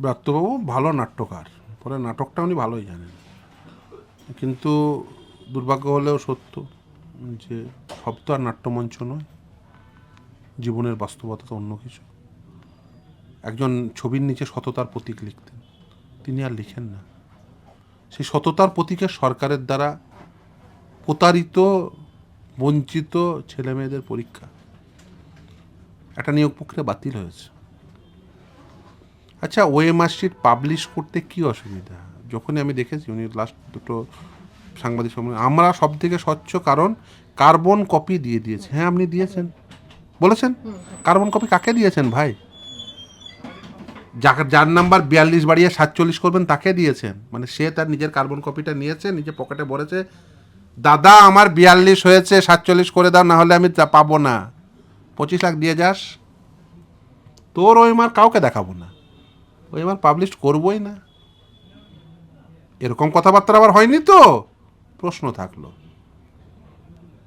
ব্রাত্যবাবু ভালো নাট্যকার। ফলে নাটকটা উনি ভালোই জানেন। কিন্তু দুর্ভাগ্য হলেও সত্য যে সব তো আর নাট্যমঞ্চ নয়, জীবনের বাস্তবতা তো অন্য কিছু। একজন ছবির নিচে সততার প্রতীক লিখতেন, তিনি আর লিখেন না। সেই সততার প্রতীকের সরকারের দ্বারা প্রতারিত, বঞ্চিত ছেলে মেয়েদের পরীক্ষা, একটা নিয়োগ প্রক্রিয়া বাতিল হয়েছে। আচ্ছা ওএমআর পাবলিশ করতে কি অসুবিধা? যখনই আমি দেখেছি উনি লাস্ট দুটো সাংবাদিক সম্মেলন আমরা সব থেকে স্বচ্ছ কারণ কার্বন কপি দিয়ে দিয়েছে। হ্যাঁ আপনি দিয়েছেন। বলেছেন? কার্বন কপি কাকে দিয়েছেন ভাই? যাকে যার নাম্বার বিয়াল্লিশ বাড়িয়ে সাতচল্লিশ করবেন তাকে দিয়েছেন। মানে সে তার নিজের কার্বন কপিটা নিয়েছে নিজে পকেটে ভরেছে। দাদা আমার বিয়াল্লিশ হয়েছে সাতচল্লিশ করে দাও না হলে আমি পাবো না। পঁচিশ লাখ দিয়ে যাস। তোর ওই মার কাউকে দেখাবো না। ওই এবার পাবলিশ করবই না। এরকম কথাবার্তা আবার হয়নি তো? প্রশ্ন থাকল।